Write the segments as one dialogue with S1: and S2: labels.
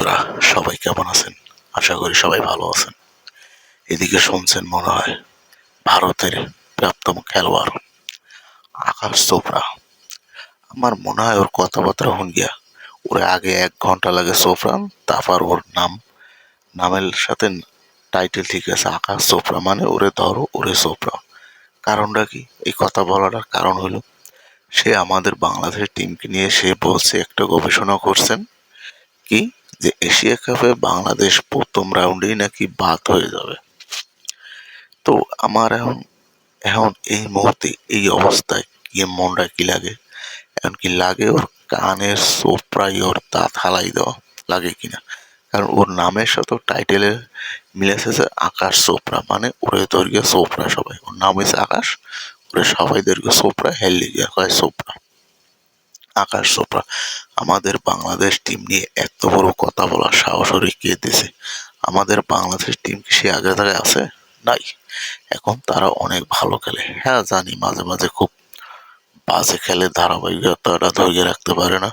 S1: বন্ধুরা, সবাই কেমন আছেন? আশা করি সবাই ভালো আছেন। এদিকে শুনছেন মনে হয় ভারতের প্রাপ্তম খেলোয়াড় আকাশ চোপড়া। আমার মনে হয় ওর কথাবার্তা হন গিয়া ওরে আগে এক ঘণ্টা লাগে চোপড়া, তারপর ওর নাম, নামের সাথে টাইটেল ঠিক আছে, আকাশ চোপড়া মানে ওরে ধরো, ওরে চোপড়া। কারণটা কি? এই কথা বলাটার কারণ হলো, সে আমাদের বাংলাদেশের টিমকে নিয়ে সে বলছে, একটা গবেষণা করছেন, কি? যে এশিয়া কাপে বাংলাদেশ প্রথম রাউন্ডেই নাকি বাদ হয়ে যাবে। তো আমার এখন এখন এই মুহূর্তে এই অবস্থায় কি মনটা কি লাগে? এখন কি লাগে ওর কানের সোপড়াই ওর দাঁত হালাই দেওয়া লাগে কিনা? কারণ ওর নামের সাথে টাইটেলের মিলেছে যে আকাশ চোপড়া মানে ওরে দৈর্ঘ্য চোপড়া সবাই। ওর নাম হয়েছে আকাশ, ওরে সবাই দৈর্ঘ্য হেললি গিয়া কয় চোপড়া আকাশ চোপড়া। আমাদের বাংলাদেশ টিম নিয়ে এত বড় কথা বলার সাহস কে দিছে? আমাদের বাংলাদেশ টিম কি সে আগে থেকে আছে? নাই। এখন তারা অনেক ভালো খেলে। হ্যাঁ জানি মাঝে মাঝে খুব বাজে খেলে ধারাবাহিকতাটা ধরে রাখতে পারে না।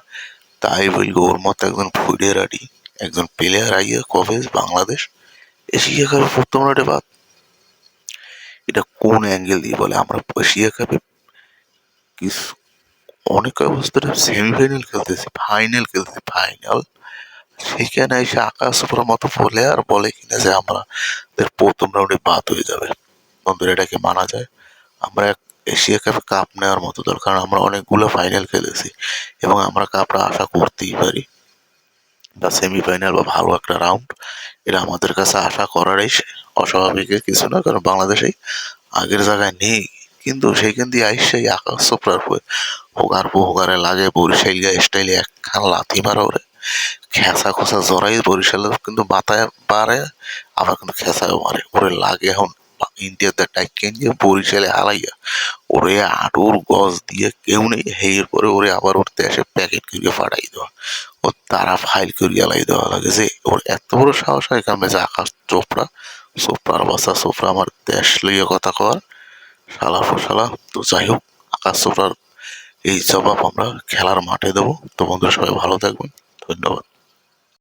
S1: তাই বলব, ওর মতো একজন ফুডের আডি, একজন প্লেয়ার আইয়া কবে বাংলাদেশ? এশিয়া কাপে প্রথম রাউন্ডে বাদ। এটা কোন অ্যাঙ্গেল দিয়ে বলে আমরা এশিয়া কাপে কিছু অনেক অবস্থায় সেমিফাইনাল খেলতেছি ফাইনাল খেলতেছি ফাইনাল সেখানে এসে আকাশ উপর মতো বলে আর বলে কিনা যে আমরা প্রথম রাউন্ডে বাদ হয়ে যাবে। বন্ধুরা, এটাকে মানা যায়। আমরা এশিয়া কাপে কাপ নেওয়ার মতো দরকার কারণ আমরা অনেকগুলো ফাইনাল খেলেছি এবং আমরা কাপটা আশা করতেই পারি। বা সেমিফাইনাল বা ভালো একটা রাউন্ড এটা আমাদের কাছে আশা করারই অস্বাভাবিক কিছু না, কারণ বাংলাদেশেই আগের জায়গায় নেই। কিন্তু সেইখান দিয়ে আইসে আকাশ চোপড়ার হোগার হোগারে লাগে বরিশাল গা স্টাইলে একখান লাথি মারা ওরে। খেসা খোসা জড়াই বরিশালে কিন্তু মাথায় পারে আবার কিন্তু খেসাও মারে। ওরে লাগে এখন ইন্ডিয়াতে টাইকেন গিয়ে বরিশালে হালাইয়া। ওরে আটুর গজ দিয়ে কেউ নেই হেয়ের পরে ওরে আবার ওর দেশে প্যাকেট করিয়ে ফাটাই দেওয়া। ও তারা ফাইল করিয়ে লাই দেওয়া লাগে। যে ওর এত বড় সাহস হয় এখানে যে আকাশ চোপড়া, চোপড়ার বাসা চোপড়া আমার দেশ লইয়ে কথা কর। শালা ফসালা তো যাই হোক, আকাশ চোপড়ার এই জবাব আমরা খেলার মাঠে দেবো। তো বন্ধুরা, সবাই ভালো থাকবেন। ধন্যবাদ।